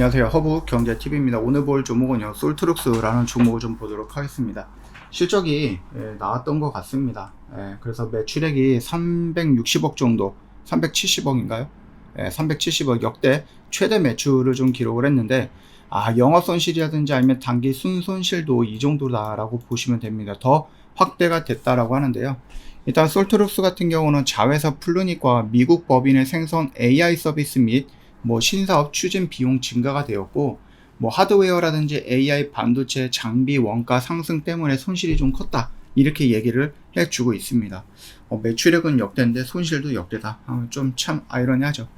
안녕하세요. 허브 경제TV입니다. 오늘 볼 종목은요, 솔트룩스라는 종목을 좀 보도록 하겠습니다. 실적이 예, 나왔던 것 같습니다. 예, 그래서 매출액이 360억 정도, 370억인가요? 예, 370억 역대 최대 매출을 좀 기록을 했는데, 아, 영업 손실이라든지 아니면 단기 순 손실도 이 정도다라고 보시면 됩니다. 더 확대가 됐다라고 하는데요. 일단 솔트룩스 같은 경우는 자회사 플루닉과 미국 법인의 생성 AI 서비스 및 뭐 신사업 추진 비용 증가가 되었고 뭐 하드웨어라든지 AI 반도체 장비 원가 상승 때문에 손실이 좀 컸다 이렇게 얘기를 해주고 있습니다. 어, 매출액은 역대인데 손실도 역대다. 어, 좀참 아이러니하죠.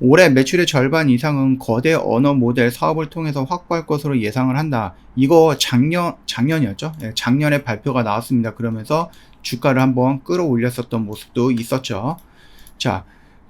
올해 매출의 절반 이상은 거대 언어 모델 사업을 통해서 확보할 것으로 예상을 한다. 이거 작년 작년이었죠. 예, 작년에 발표가 나왔습니다. 그러면서 주가를 한번 끌어올렸었던 모습도 있었죠. 자,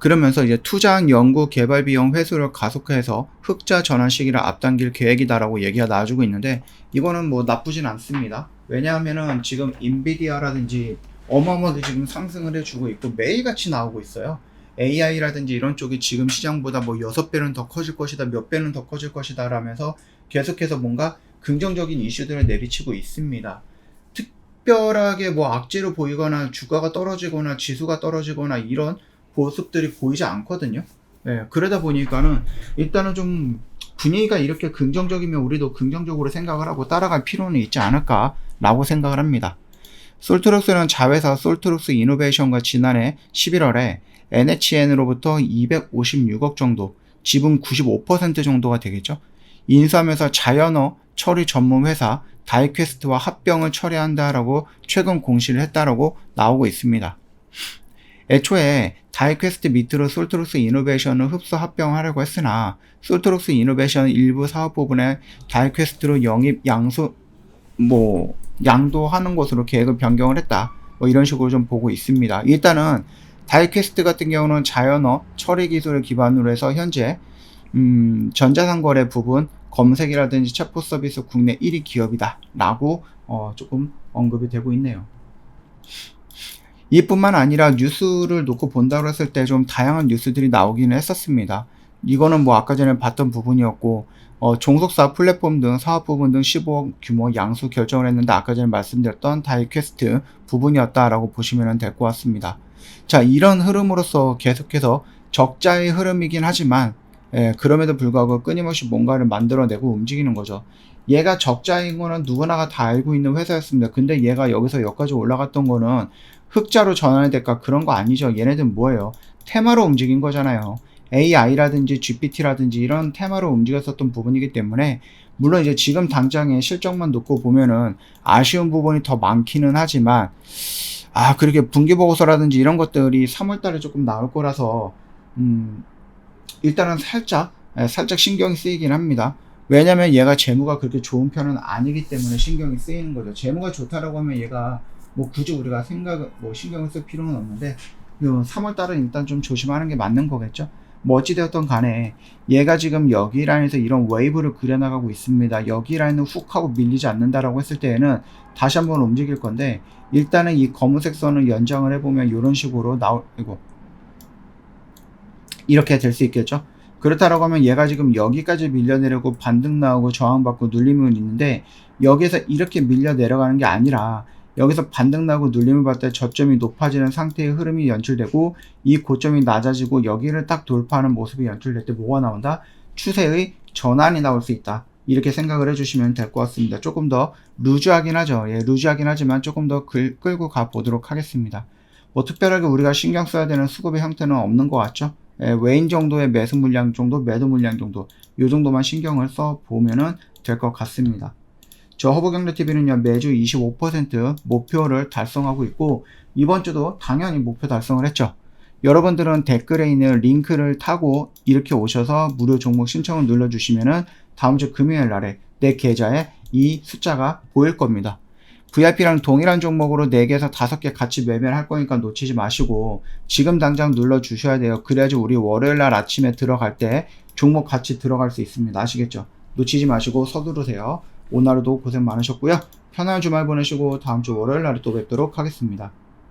그러면서 이제 투자한 연구 개발 비용 회수를 가속화해서 흑자 전환 시기를 앞당길 계획이다라고 얘기가 나와주고 있는데 이거는 뭐 나쁘진 않습니다. 왜냐하면은 지금 인비디아라든지 어마어마하게 지금 상승을 해주고 있고 매일같이 나오고 있어요. AI라든지 이런 쪽이 지금 시장보다 뭐 6배는 더 커질 것이다, 몇 배는 더 커질 것이다 라면서 계속해서 뭔가 긍정적인 이슈들을 내비치고 있습니다. 특별하게 뭐 악재로 보이거나 주가가 떨어지거나 지수가 떨어지거나 이런 모습들이 보이지 않거든요. 네, 그러다 보니까는 일단은 좀 분위기가 이렇게 긍정적이면 우리도 긍정적으로 생각을 하고 따라갈 필요는 있지 않을까라고 생각을 합니다. 솔트룩스는 자회사 솔트룩스 이노베이션과 지난해 11월에 NHN으로부터 256억 정도, 지분 95% 정도가 되겠죠. 인수하면서 자연어 처리 전문 회사 다이퀘스트와 합병을 처리한다라고 최근 공시를 했다라고 나오고 있습니다. 애초에 다이퀘스트 밑으로 솔트룩스 이노베이션을 흡수 합병하려고 했으나 솔트룩스 이노베이션 일부 사업 부분에 다이퀘스트로 영입 양수 뭐 양도하는 것으로 계획을 변경을 했다. 뭐 이런 식으로 좀 보고 있습니다. 일단은 다이퀘스트 같은 경우는 자연어 처리 기술을 기반으로 해서 현재 음, 전자상거래 부분 검색이라든지 챗포 서비스 국내 1위 기업이다 라고 어, 조금 언급이 되고 있네요. 이뿐만 아니라 뉴스를 놓고 본다고 했을 때 좀 다양한 뉴스들이 나오기는 했었습니다. 이거는 뭐 아까 전에 봤던 부분이었고 어, 종속사 플랫폼 등 사업 부분 등 15억 규모 양수 결정을 했는데 아까 전에 말씀드렸던 다이퀘스트 부분이었다라고 보시면 될 것 같습니다. 자 이런 흐름으로서 계속해서 적자의 흐름이긴 하지만 예, 그럼에도 불구하고 끊임없이 뭔가를 만들어내고 움직이는 거죠. 얘가 적자인 거는 누구나가 다 알고 있는 회사였습니다. 근데 얘가 여기서 여기까지 올라갔던 거는 흑자로 전환이 될까 그런 거 아니죠. 얘네들 뭐예요? 테마로 움직인 거잖아요. AI라든지 GPT라든지 이런 테마로 움직였었던 부분이기 때문에 물론 이제 지금 당장의 실적만 놓고 보면은 아쉬운 부분이 더 많기는 하지만 아 그렇게 분기 보고서라든지 이런 것들이 3월달에 조금 나올 거라서 음 일단은 살짝 예, 살짝 신경이 쓰이긴 합니다. 왜냐면 얘가 재무가 그렇게 좋은 편은 아니기 때문에 신경이 쓰이는 거죠. 재무가 좋다라고 하면 얘가 뭐 굳이 우리가 생각, 뭐 신경을 쓸 필요는 없는데, 3월 달은 일단 좀 조심하는 게 맞는 거겠죠? 뭐 어찌되었던 간에 얘가 지금 여기 라인에서 이런 웨이브를 그려나가고 있습니다. 여기 라인을 훅 하고 밀리지 않는다라고 했을 때에는 다시 한번 움직일 건데 일단은 이 검은색 선을 연장을 해보면 이런 식으로 이거 이렇게 될 수 있겠죠. 그렇다라고 하면 얘가 지금 여기까지 밀려내려고 반등 나오고 저항받고 눌림은 있는데 여기서 이렇게 밀려 내려가는 게 아니라 여기서 반등 나고 눌림을 받을 때 저점이 높아지는 상태의 흐름이 연출되고 이 고점이 낮아지고 여기를 딱 돌파하는 모습이 연출될 때 뭐가 나온다? 추세의 전환이 나올 수 있다. 이렇게 생각을 해주시면 될 것 같습니다. 조금 더 루즈하긴 하죠. 예, 루즈하긴 하지만 조금 더 끌, 끌고 가 보도록 하겠습니다. 뭐 특별하게 우리가 신경 써야 되는 수급의 형태는 없는 것 같죠? 예, 외인 정도의 매수 물량 정도, 매도 물량 정도, 요 정도만 신경을 써 보면은 될 것 같습니다. 저 허브경제TV는요, 매주 25% 목표를 달성하고 있고, 이번 주도 당연히 목표 달성을 했죠. 여러분들은 댓글에 있는 링크를 타고 이렇게 오셔서 무료 종목 신청을 눌러주시면은 다음 주 금요일 날에 내 계좌에 이 숫자가 보일 겁니다. VIP랑 동일한 종목으로 4개에서 5개 같이 매매를 할 거니까 놓치지 마시고 지금 당장 눌러 주셔야 돼요. 그래야지 우리 월요일 날 아침에 들어갈 때 종목 같이 들어갈 수 있습니다. 아시겠죠? 놓치지 마시고 서두르세요. 오늘 하루도 고생 많으셨고요. 편안한 주말 보내시고 다음 주 월요일 날에 또 뵙도록 하겠습니다.